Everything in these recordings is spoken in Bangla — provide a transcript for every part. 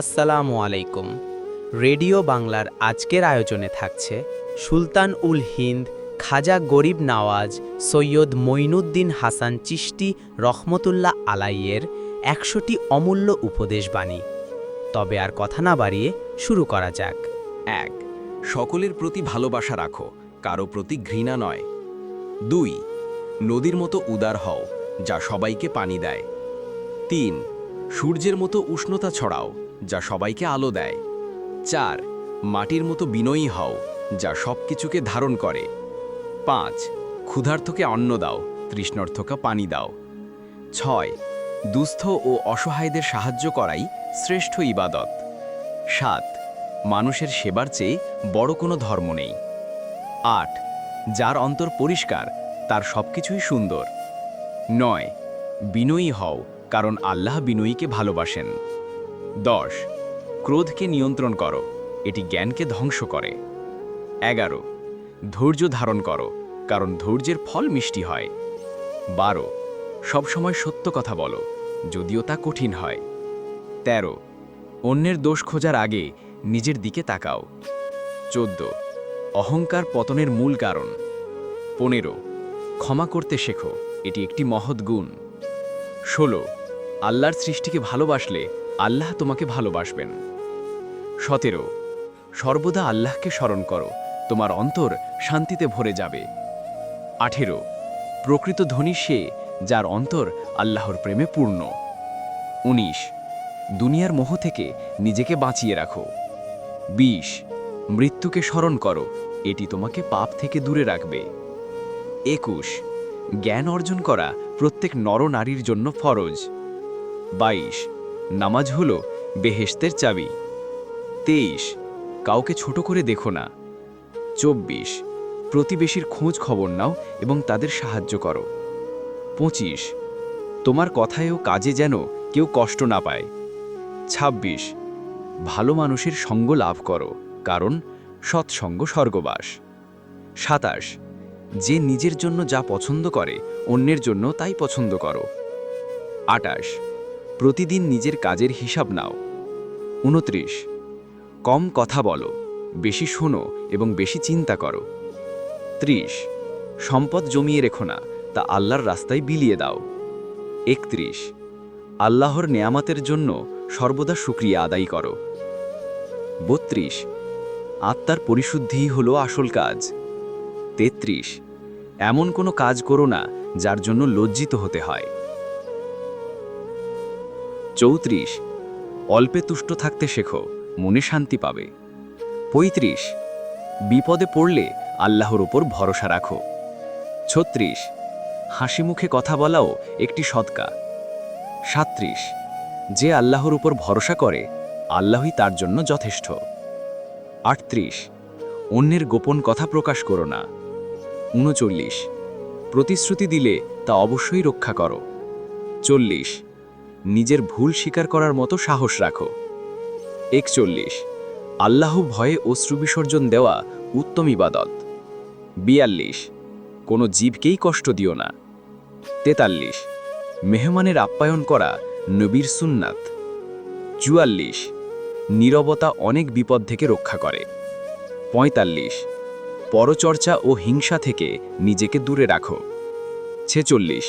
আসসালামু আলাইকুম। রেডিও বাংলার আজকের আয়োজনে থাকছে সুলতান উল হিন্দ, খাজা গরিব নওয়াজ, সৈয়দ মঈনুদ্দিন হাসান চিশতি রহমতুল্লাহ আলাইয়ের একশোটি অমূল্য উপদেশ বাণী। তবে আর কথা না বাড়িয়ে শুরু করা যাক। এক, সকলের প্রতি ভালোবাসা রাখো, কারও প্রতি ঘৃণা নয়। দুই, নদীর মতো উদার হও, যা সবাইকে পানি দেয়। তিন, সূর্যের মতো উষ্ণতা ছড়াও। যা সবাইকে আলো দেয়। চার, মাটির মতো বিনয়ী হও, যা সব কিছুকে ধারণ করে। পাঁচ ক্ষুধার্থকে অন্ন দাও তৃষ্ণার্থকে পানি দাও। ছয়, দুস্থ ও অসহায়দের সাহায্য করাই শ্রেষ্ঠ ইবাদত। সাত, মানুষের সেবার চেয়ে বড় কোনো ধর্ম নেই। আট, যার অন্তর পরিষ্কার, তার সবকিছুই সুন্দর। নয়, বিনয়ী হও, কারণ আল্লাহ বিনয়ীকে ভালোবাসেন। দশ। ক্রোধকে নিয়ন্ত্রণ করো। এটি জ্ঞানকে ধ্বংস করে। এগারো। ধৈর্য ধারণ করো, কারণ ধৈর্যের ফল মিষ্টি হয়। বারো। সবসময় সত্য কথা বলো, যদিও তা কঠিন হয়। তেরো। অন্যের দোষ খোঁজার আগে নিজের দিকে তাকাও। চোদ্দ। অহংকার পতনের মূল কারণ। পনেরো। ক্ষমা করতে শেখো, এটি একটি মহৎ গুণ। ষোলো। আল্লাহর সৃষ্টিকে ভালোবাসলে আল্লাহ তোমাকে ভালোবাসবেন। সতেরো, সর্বদা আল্লাহকে স্মরণ করো, তোমার অন্তর শান্তিতে ভরে যাবে। আঠেরো, প্রকৃত ধনী সে যার অন্তর আল্লাহর প্রেমে পূর্ণ। উনিশ, দুনিয়ার মোহ থেকে নিজেকে বাঁচিয়ে রাখো। বিশ, মৃত্যুকে স্মরণ করো, এটি তোমাকে পাপ থেকে দূরে রাখবে। একুশ, জ্ঞান অর্জন করা প্রত্যেক নরনারীর জন্য ফরজ। বাইশ নামাজ হল বেহেশতের চাবি। তেইশ, কাউকে ছোট করে দেখো না। চব্বিশ, প্রতিবেশীর খোঁজ খবর নাও এবং তাদের সাহায্য করো। পঁচিশ, তোমার কথায়ও কাজে যেন কেউ কষ্ট না পায়। ২৬ ভালো মানুষের সঙ্গ লাভ করো, কারণ সৎসঙ্গ স্বর্গবাস। সাতাশ, যে নিজের জন্য যা পছন্দ করে, অন্যের জন্য তাই পছন্দ করো। আটাশ প্রতিদিন নিজের কাজের হিসাব নাও। উনত্রিশ। কম কথা বলো, বেশি শোনো এবং বেশি চিন্তা করো। ত্রিশ। সম্পদ জমিয়ে রেখো না, তা আল্লাহর রাস্তায় বিলিয়ে দাও। একত্রিশ। আল্লাহর নেয়ামাতের জন্য সর্বদা শুক্রিয়া আদায় করো। বত্রিশ। আত্মার পরিশুদ্ধিই হলো আসল কাজ। তেত্রিশ। এমন কোনো কাজ করো না, যার জন্য লজ্জিত হতে হয়। চৌত্রিশ। অল্পে তুষ্ট থাকতে শেখো, মনে শান্তি পাবে। পঁয়ত্রিশ। বিপদে পড়লে আল্লাহর ওপর ভরসা রাখো। ছত্রিশ। হাসি মুখে কথা বলাও একটি সৎকা সাত্রিশ যে আল্লাহর উপর ভরসা করে, আল্লাহই তার জন্য যথেষ্ট। আটত্রিশ। অন্যের গোপন কথা প্রকাশ করো না। উনচল্লিশ। প্রতিশ্রুতি দিলে তা অবশ্যই রক্ষা করো। চল্লিশ। নিজের ভুল স্বীকার করার মতো সাহস রাখো। একচল্লিশ। আল্লাহ ভয়ে অশ্রু বিসর্জন দেওয়া উত্তম ইবাদত। বিয়াল্লিশ। কোনো জীবকেই কষ্ট দিও না। তেতাল্লিশ। মেহমানের আপ্যায়ন করা নবীর সুন্নাত। চুয়াল্লিশ। নীরবতা অনেক বিপদ থেকে রক্ষা করে। পঁয়তাল্লিশ। পরচর্চা ও হিংসা থেকে নিজেকে দূরে রাখো। ছেচল্লিশ।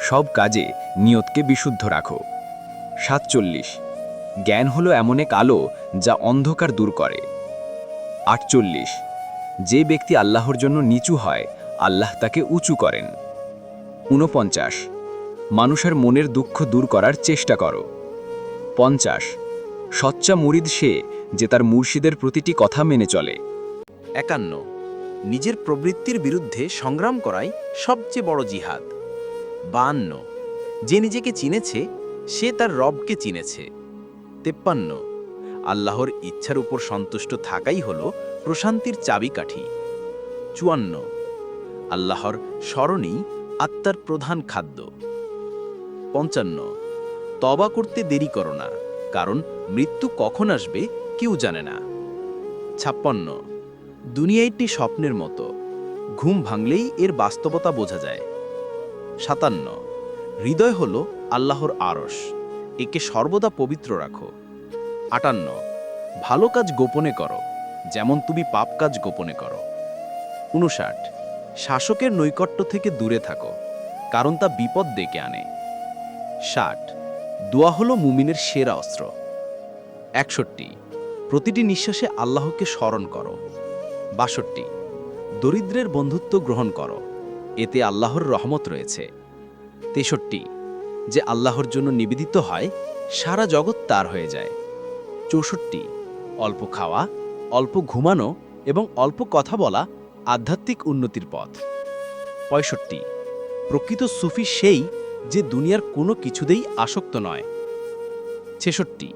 সব কাজে নিয়তকে বিশুদ্ধ রাখো। সাতচল্লিশ। জ্ঞান হলো এমন এক আলো যা অন্ধকার দূর করে। আটচল্লিশ। যে ব্যক্তি আল্লাহর জন্য নিচু হয়, আল্লাহ তাকে উঁচু করেন। ঊনপঞ্চাশ। মানুষের মনের দুঃখ দূর করার চেষ্টা করো। পঞ্চাশ। সচ্চা মুরিদ সে যে তার মুর্শিদের প্রতিটি কথা মেনে চলে। একান্ন। নিজের প্রবৃত্তির বিরুদ্ধে সংগ্রাম করাই সবচেয়ে বড় জিহাদ। বান্ন। যে নিজেকে চিনেছে, সে তার রবকে চিনেছে। তেপ্পান্ন। আল্লাহর ইচ্ছার উপর সন্তুষ্ট থাকাই হল প্রশান্তির চাবিকাঠি। চুয়ান্ন। আল্লাহর স্মরণই আত্মার প্রধান খাদ্য। পঞ্চান্ন। তবা করতে দেরি করো না, কারণ মৃত্যু কখন আসবে কেউ জানে না। ছাপ্পান্ন। দুনিয়া একটি স্বপ্নের মতো। ঘুম ভাঙলেই এর বাস্তবতা বোঝা যায়। সাতান্ন। হৃদয় হল আল্লাহর আরস একে সর্বদা পবিত্র রাখো। আটান্ন। ভালো কাজ গোপনে করো, যেমন তুমি পাপ কাজ গোপনে করো। উনষাট শাসকের নৈকট্য থেকে দূরে থাকো, কারণ তা বিপদ ডেকে আনে। ষাট। দোয়া হলো মুমিনের সেরা অস্ত্র। একষট্টি। প্রতিটি নিঃশ্বাসে আল্লাহকে স্মরণ করো। বাষট্টি। দরিদ্রের বন্ধুত্ব গ্রহণ করো। এতে আল্লাহর রহমত রয়েছে। তেষট্টি, যে আল্লাহর জন্য নিবেদিত হয়, সারা জগৎ তার হয়ে যায়। চৌষট্টি, অল্প খাওয়া, অল্প ঘুমানো এবং অল্প কথা বলা আধ্যাত্মিক উন্নতির পথ। পঁয়ষট্টি, প্রকৃত সুফি সেই যে দুনিয়ার কোনো কিছুতেই আসক্ত নয়। ছেষট্টি,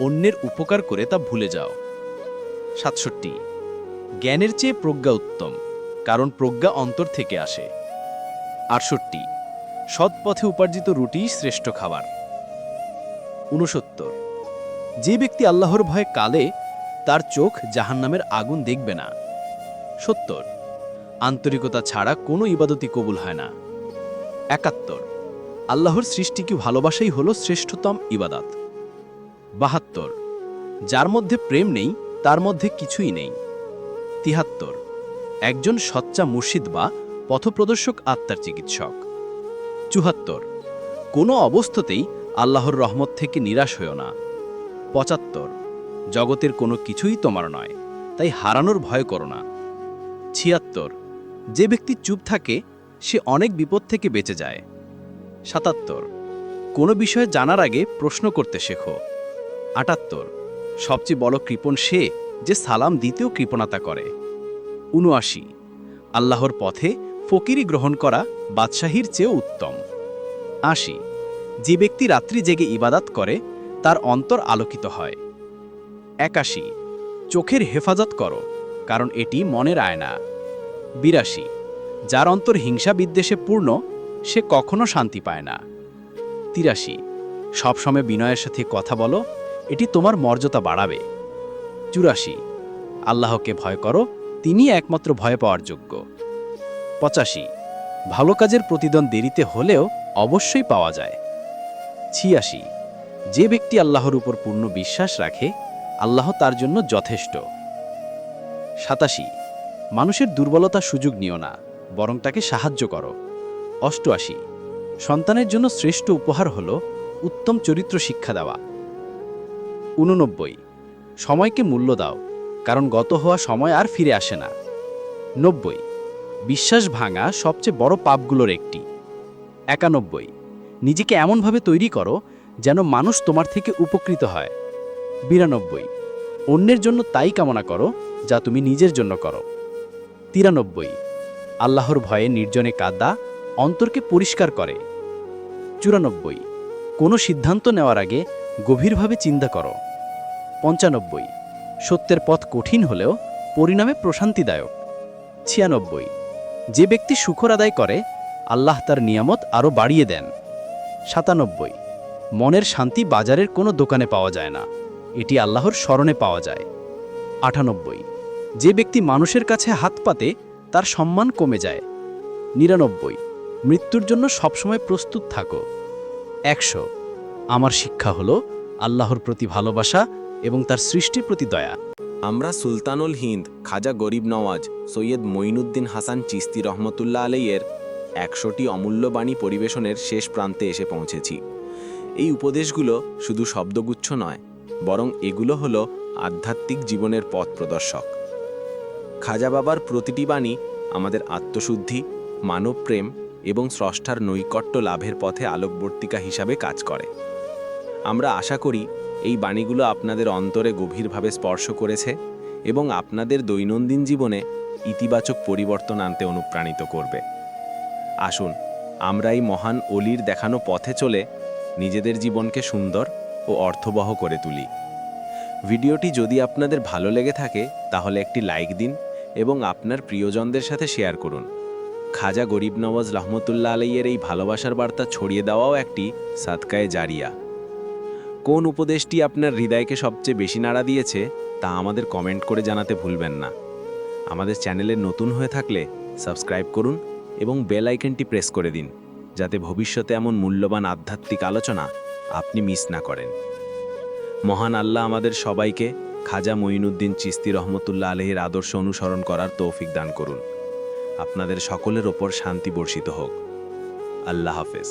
অন্যের উপকার করে তা ভুলে যাও। সাতষট্টি, জ্ঞানের চেয়ে প্রজ্ঞা উত্তম। কারণ প্রজ্ঞা অন্তর থেকে আসে। আটষট্টি। সৎ পথে উপার্জিত রুটিই শ্রেষ্ঠ খাবার। উনসত্তর যে ব্যক্তি আল্লাহর ভয়ে কালে, তার চোখ জাহান্নামের আগুন দেখবে না। সত্তর। আন্তরিকতা ছাড়া কোনো ইবাদতি কবুল হয় না। একাত্তর। আল্লাহর সৃষ্টিকে ভালোবাসাই হল শ্রেষ্ঠতম ইবাদত। বাহাত্তর। যার মধ্যে প্রেম নেই, তার মধ্যে কিছুই নেই। তিহাত্তর। একজন সচ্চা মুর্শিদ বা পথপ্রদর্শক আত্মার চিকিৎসক। চুহাত্তর। কোনো অবস্থাতেই আল্লাহর রহমত থেকে নিরাশ হও না। পঁচাত্তর। জগতের কোনো কিছুই তোমার নয়, তাই হারানোর ভয় করো না। ছিয়াত্তর। যে ব্যক্তি চুপ থাকে, সে অনেক বিপদ থেকে বেঁচে যায়। সাতাত্তর। কোনো বিষয়ে জানার আগে প্রশ্ন করতে শেখো। আটাত্তর। সবচেয়ে বড় কৃপণ সে যে সালাম দিতেও কৃপণতা করে। উনআশি। আল্লাহর পথে ফকিরি গ্রহণ করা বাদশাহীর চেয়েও উত্তম। আশি। যে ব্যক্তি রাত্রি জেগে ইবাদাত করে, তার অন্তর আলোকিত হয়। একাশি। চোখের হেফাজত করো, কারণ এটি মনের আয়না। বিরাশি। যার অন্তর হিংসা বিদ্বেষে পূর্ণ, সে কখনো শান্তি পায় না। তিরাশি। সবসময় বিনয়ের সাথে কথা বলো, এটি তোমার মর্যাদা বাড়াবে। চুরাশি। আল্লাহকে ভয় করো তিনি একমাত্র ভয় পাওয়ার যোগ্য। পঁচাশি। ভালো কাজের প্রতিদান দেরিতে হলেও অবশ্যই পাওয়া যায়। ছিয়াশি। যে ব্যক্তি আল্লাহর উপর পূর্ণ বিশ্বাস রাখে, আল্লাহ তার জন্য যথেষ্ট। সাতাশি। মানুষের দুর্বলতা সুযোগ নিও না, বরং তাকে সাহায্য করো। অষ্টআশি। সন্তানের জন্য শ্রেষ্ঠ উপহার হল উত্তম চরিত্র শিক্ষা দেওয়া। উননব্বই সময়কে মূল্য দাও। কারণ গত হওয়া সময় আর ফিরে আসে না। নব্বই, বিশ্বাস ভাঙা সবচেয়ে বড় পাপগুলোর একটি। একানব্বই, নিজেকে এমনভাবে তৈরি করো যেন মানুষ তোমার থেকে উপকৃত হয়। বিরানব্বই, অন্যের জন্য তাই কামনা করো যা তুমি নিজের জন্য করো। তিরানব্বই, আল্লাহর ভয়ে নির্জনে কাদা অন্তরকে পরিষ্কার করে। চুরানব্বই, কোনো সিদ্ধান্ত নেওয়ার আগে গভীরভাবে চিন্তা করো। পঞ্চানব্বই সত্যের পথ কঠিন হলেও পরিণামে প্রশান্তিদায়ক। ছিয়ানব্বই। যে ব্যক্তি সুখর আদায় করে, আল্লাহ তার নিয়ামত আরও বাড়িয়ে দেন। সাতানব্বই। মনের শান্তি বাজারের কোনো দোকানে পাওয়া যায় না। এটি আল্লাহর স্মরণে পাওয়া যায়। আটানব্বই। যে ব্যক্তি মানুষের কাছে হাত পাতে, তার সম্মান কমে যায়। নিরানব্বই। মৃত্যুর জন্য সবসময় প্রস্তুত থাকো। একশো। আমার শিক্ষা হলো, আল্লাহর প্রতি ভালোবাসা এবং তার সৃষ্টির প্রতি দয়া। আমরা সুলতানুল হিন্দ, খাজা গরিব নওয়াজ, সৈয়দ মঈনুদ্দিন হাসান চিস্তি রহমতুল্লাহ আলাইয়ের একশোটি অমূল্য বাণী পরিবেশনের শেষ প্রান্তে এসে পৌঁছেছি। এই উপদেশগুলো শুধু শব্দগুচ্ছ নয়, বরং এগুলো হলো আধ্যাত্মিক জীবনের পথ প্রদর্শক। খাজা বাবার প্রতিটি বাণী আমাদের আত্মশুদ্ধি, মানবপ্রেম এবং স্রষ্টার নৈকট্য লাভের পথে আলোকবর্তিকা হিসাবে কাজ করে। আমরা আশা করি এই বাণীগুলো আপনাদের অন্তরে গভীরভাবে স্পর্শ করেছে এবং আপনাদের দৈনন্দিন জীবনে ইতিবাচক পরিবর্তন আনতে অনুপ্রাণিত করবে। আসুন, আমরা এই মহান অলির দেখানো পথে চলে নিজেদের জীবনকে সুন্দর ও অর্থবহ করে তুলি। ভিডিওটি যদি আপনাদের ভালো লেগে থাকে, তাহলে একটি লাইক দিন এবং আপনার প্রিয়জনদের সাথে শেয়ার করুন। খাজা গরিব নওয়াজ রহমতুল্লাহ আলাইয়ের এই ভালোবাসার বার্তা ছড়িয়ে দেওয়াও একটি সাদকায়ে জারিয়া। কোন উপদেশটি আপনার হৃদয়কে সবচেয়ে বেশি নাড়া দিয়েছে, তা আমাদের কমেন্ট করে জানাতে ভুলবেন না। আমাদের চ্যানেলে নতুন হয়ে থাকলে সাবস্ক্রাইব করুন এবং বেল আইকনটি প্রেস করে দিন, যাতে ভবিষ্যতে এমন মূল্যবান আধ্যাত্মিক আলোচনা আপনি মিস না করেন। মহান আল্লাহ আমাদের সবাইকে খাজা মঈনুদ্দিন চিস্তি রহমতুল্লাহ আলহের আদর্শ অনুসরণ করার তৌফিক দান করুন। আপনাদের সকলের ওপর শান্তি বর্ষিত হোক। আল্লাহ হাফেজ।